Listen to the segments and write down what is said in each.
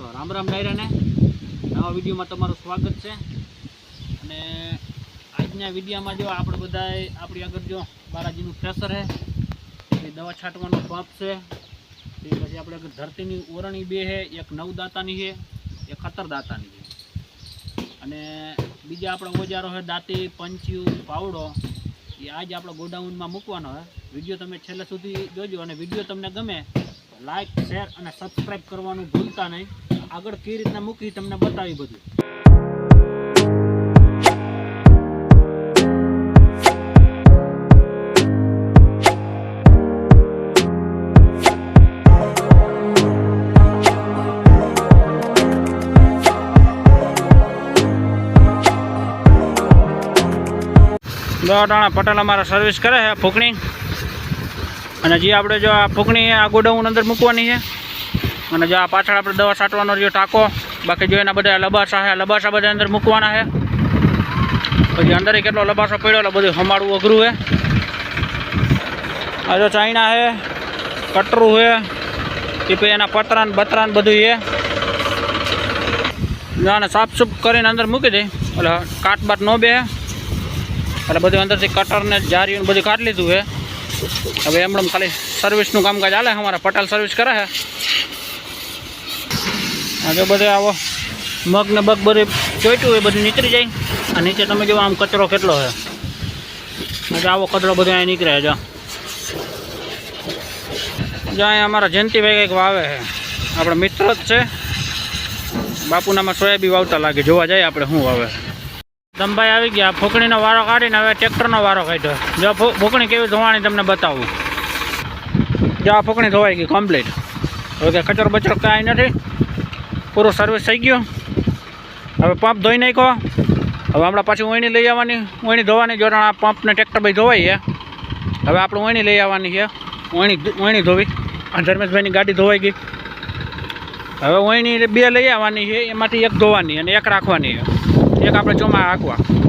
તો રામ રામ ડાયરાને. નવા વિડીયોમાં તમારું સ્વાગત છે. અને આજના વિડીયામાં જો આપણે બધાય આપણી આગળ જો બાલાજીનું પ્રેશર છે એ દવા છાંટવાનો પંપ છે. એ પછી આપણે આગળ ધરતીની ઓરણી બે છે એક નવદાતાની છે એક ખતરદાતાની છે અને બીજા આપણા ઓજારો છે દાંતી, પંચ્યું, પાવડો, એ આજ આપણે ગોડાઉનમાં મૂકવાનો હોય વીડિયો તમે છેલ્લે સુધી જોજો અને વીડિયો તમને ગમે લાઈક શેર અને સબસ્ક્રાઇબ કરવાનું ભૂલતા નહીં. આગળ કઈ રીતના મૂકી તમને બતાવી બધું. દોટાણા પટેલ અમારા સર્વિસ કરે છે, ફૂકણી. અને જે આપણે જો આ ફૂકણી આ ગોડાઉન અંદર મૂકવાની છે, અને જો આ પાછળ આપણે દવા છાંટવાનો જે ટાંકો, બાકી જો એના બધા લબાસા છે લબાસા બધા અંદર મૂકવાના છે. પછી અંદર કેટલો લબાસો પડ્યો, એટલે બધું હમાડવું અઘરું છે. આ જો ચાઇના છે, કટરું છે, એ પછી એના પતરાન બતરાન બધું છે. આને સાફ સૂફ કરીને અંદર મૂકી દે, એટલે કાટ બાટ ન બે એટલે બધું અંદરથી કટર ને જારીઓ બધું કાઢી લીધું છે. હવે એમણે ખાલી સર્વિસનું કામકાજ ચાલે અમારે પટેલ સર્વિસ કરે છે. આજે બધે આવો મગ ને બગ બધું ચોટ્યું હોય, બધું નીકળી જાય. અને નીચે તમે જુઓ, આમ કચરો કેટલો છે. આજે આવો કચરો બધો અહીંયા નીકળે જો. જો અહીંયા અમારા જયંતિભાઈ કંઈક વાવે છે. આપણા મિત્ર જ છે. બાપુનામાં સોયાબી વાવતા લાગે, જોવા જાય આપણે શું વાવે. દમભાઈ આવી ગયા, ફૂકણીનો વારો કાઢીને હવે ટ્રેક્ટરનો વારો કાઢ્યો. જો ફૂકણી કેવી ધોવાણી તમને બતાવું. જો આ ફૂકણી ધોવાઈ ગઈ કમ્પ્લીટ હવે કે કચરો બચરો કાંઈ નથી. પૂરો સર્વિસ થઈ ગયો. હવે પંપ ધોઈ નાખ્યો. હવે હમણાં પાછી ઓઈણી લઈ આવવાની. ઓયણી ધોવાની જોડાણ આ પંપને ટ્રેક્ટર ભાઈ ધોવાઈ છે. હવે આપણે ઓયણી લઈ આવવાની છે. ઓયણી ઓયણી ધોવી. ધર્મેશભાઈની ગાડી ધોવાઈ ગઈ. હવે ઓઈણી બે લઈ આવવાની છે. એમાંથી એક ધોવાની અને એક રાખવાની છે. એક આપણે ચોમા રાખવા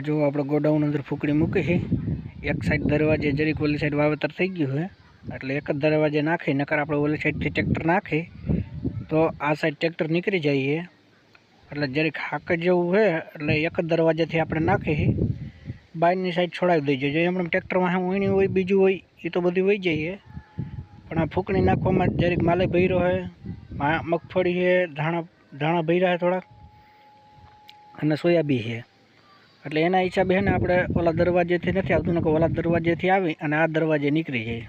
આ જો આપણે ગોડાઉન અંદર ફૂકડી મૂકી છે, એક સાઈડ દરવાજે જરીક ઓલી સાઈડ વાવેતર થઈ ગયું છે, એટલે એક જ દરવાજે નાખી, નકર આપણે ઓલી સાઈડથી ટ્રેક્ટર નાખી, તો આ સાઈડ ટ્રેક્ટર નીકળી જઈએ એટલે જરીક હાક જેવું છે, એટલે એક જ દરવાજેથી આપણે નાખી બહારની સાઈડ છોડાવી દઈએ જો એમણે ટ્રેક્ટરમાં ઓયણી હોય, બીજું હોય એ તો બધું વહી જઈએ પણ આ ફૂકણી નાખવામાં જરીક માલે ભર્યો છે, મા- મગફળી છે, ધાણા ધાણા ભર્યા છે થોડાક, અને સોયાબી છે. એટલે એના હિસાબે છે ને આપણે ઓલા દરવાજેથી નથી આવતું ને ઓલા દરવાજેથી આવી અને આ દરવાજે નીકળી જાય.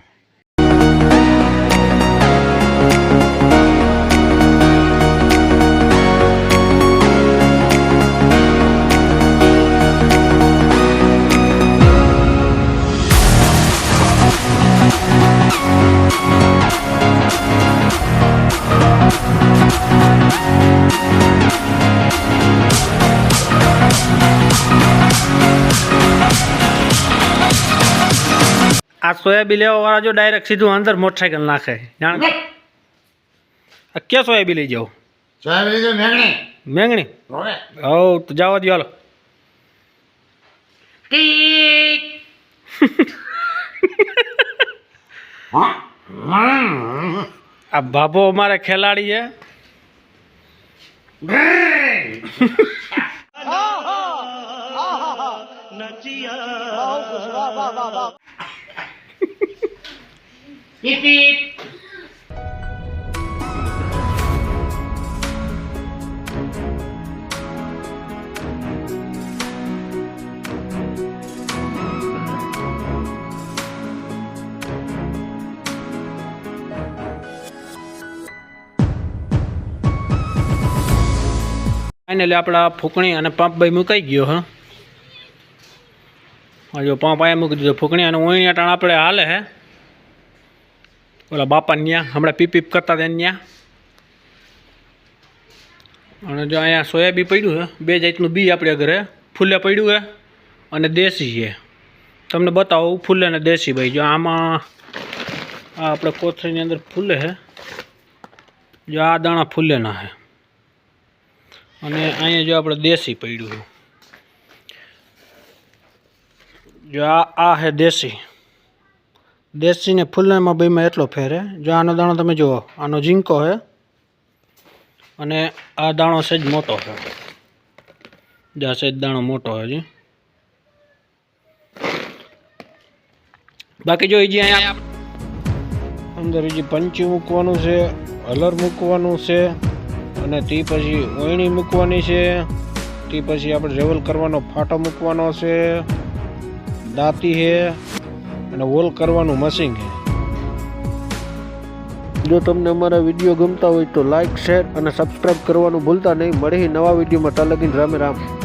આ સોયાબી લેવા વાળા જો ડાયરેક્ટ સીધું અંદર મોટરસાયકલ નાખે. જાણ આ ક્યાં સોયાબી લઈ જાઓ? મેંગણી. હવે હવ તો જવા દો હાલો. આ ભાભો અમારે ખેલાડી છે. રસિયા ફાઇનલી આપણા ફૂંકણી અને પંપભાઈ મુકાઈ ગયો હા? જો પંપ અહીંયા મૂકી દીધો ફૂકણી અને ઓઈણિયા ટાણ આપણે હાલે હે. ઓલા બાપા ન્યા, હમણાં પીપ પીપ કરતા હતા ન્યા. અને જો અહીંયા સોયાબી પડ્યું છે, બે જાતનું બી આપણે ઘરે, ફૂલે પડ્યું છે અને દેશી છે. તમને બતાવો ફૂલે ને દેશી ભાઈ, જો આમાં આ આપણે કોથળીની અંદર ફૂલે છે. જો આ દાણા ફૂલેના છે. અને અહીંયા જો આપણે દેશી પડ્યું છે. જો આ આ છે દેશી. દેશી ને ફૂલનામાં બેમાં એટલો ફેર જો આનો દાણો તમે જુઓ, આનો ઝીંકો છે અને આ દાણો છે જ મોટો છે જ્યાં છે દાણો મોટો છે જી બાકી જો હજી અહીંયા અંદર હજી પંચી મૂકવાનું છે હલર મૂકવાનું છે અને તે પછી ઓયણી મૂકવાની છે. તે પછી આપણે રેવલ કરવાનો ફાટો મૂકવાનો છે. દાંતી છે અને વોલ કરવાનું મશીન છે જો તમને અમારા વીડિયો ગમતા હોય તો લાઇક શેર અને સબસ્ક્રાઈબ કરવાનું ભૂલતા નહીં. મળે નવા વિડીયોમાં. ત્યાં લગીને રામે રામ.